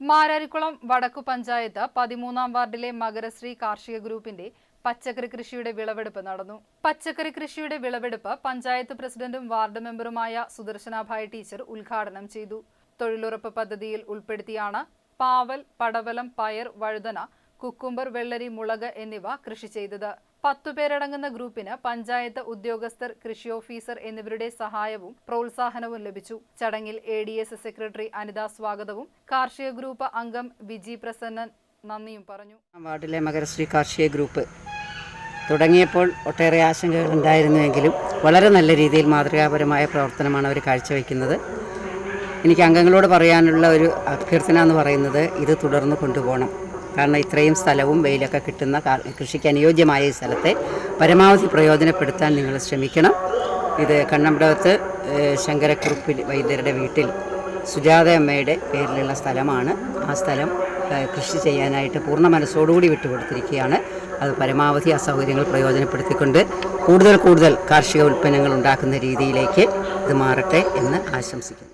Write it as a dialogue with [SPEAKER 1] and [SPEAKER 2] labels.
[SPEAKER 1] മാരാരിക്കുളം വടക്കു പഞ്ചായത്ത് പതിമൂന്നാം വാർഡിലെ മകരശ്രീ കാർഷിക ഗ്രൂപ്പിന്റെ പച്ചക്കറി കൃഷിയുടെ വിളവെടുപ്പ് നടന്നു. പച്ചക്കറി കൃഷിയുടെ വിളവെടുപ്പ് പഞ്ചായത്ത് പ്രസിഡന്റും വാർഡ് മെമ്പറുമായ സുദർശനാഭായ് ടീച്ചർ ഉദ്ഘാടനം ചെയ്തു. തൊഴിലുറപ്പ് പദ്ധതിയിൽ ഉൾപ്പെടുത്തിയാണ് പാവൽ പടവലം പയർ വഴുതന കുക്കുംബർ വെള്ളരി മുളക് എന്നിവ കൃഷി ചെയ്തത്. പത്തുപേരടങ്ങുന്ന ഗ്രൂപ്പിന് പഞ്ചായത്ത് ഉദ്യോഗസ്ഥർ കൃഷി ഓഫീസർ എന്നിവരുടെ സഹായവും പ്രോത്സാഹനവും ലഭിച്ചു. ചടങ്ങിൽ A D S secretary Anitha സ്വാഗതവും കാർഷിക ഗ്രൂപ്പ് അംഗം വിജി പ്രസന്നൻ നന്ദിയും പറഞ്ഞു.
[SPEAKER 2] വാർഡിലെ മകരശ്രീ കാർഷിക ഗ്രൂപ്പ് തുടങ്ങിയപ്പോൾ ഒട്ടേറെ ആശങ്കകൾ ഉണ്ടായിരുന്നുവെങ്കിലും വളരെ നല്ല രീതിയിൽ മാതൃകാപരമായ പ്രവർത്തനമാണ് അവർ കാഴ്ചവെക്കുന്നത്. എനിക്ക് അംഗങ്ങളോട് പറയാനുള്ള ഒരു അഭ്യർത്ഥന എന്ന് പറയുന്നത് ഇത് തുടർന്ന് കൊണ്ടുപോകണം. കാരണം ഇത്രയും സ്ഥലവും വെയിലൊക്കെ കിട്ടുന്ന കൃഷിക്ക് അനുയോജ്യമായ ഈ സ്ഥലത്തെ പരമാവധി പ്രയോജനപ്പെടുത്താൻ നിങ്ങൾ ശ്രമിക്കണം. ഇത് കണ്ണമ്പടത്ത് ശങ്കരക്കുറുപ്പിൽ വൈദ്യരുടെ വീട്ടിൽ സുജാത അമ്മയുടെ പേരിലുള്ള സ്ഥലമാണ്. ആ സ്ഥലം കൃഷി ചെയ്യാനായിട്ട് പൂർണ മനസ്സോടുകൂടി വിട്ടുകൊടുത്തിരിക്കുകയാണ്. അത് പരമാവധി അസൗകര്യങ്ങൾ പ്രയോജനപ്പെടുത്തിക്കൊണ്ട് കൂടുതൽ കൂടുതൽ കാർഷിക ഉൽപ്പന്നങ്ങൾ ഉണ്ടാക്കുന്ന രീതിയിലേക്ക് ഇത് മാറട്ടെ എന്ന് ആശംസിക്കുന്നു.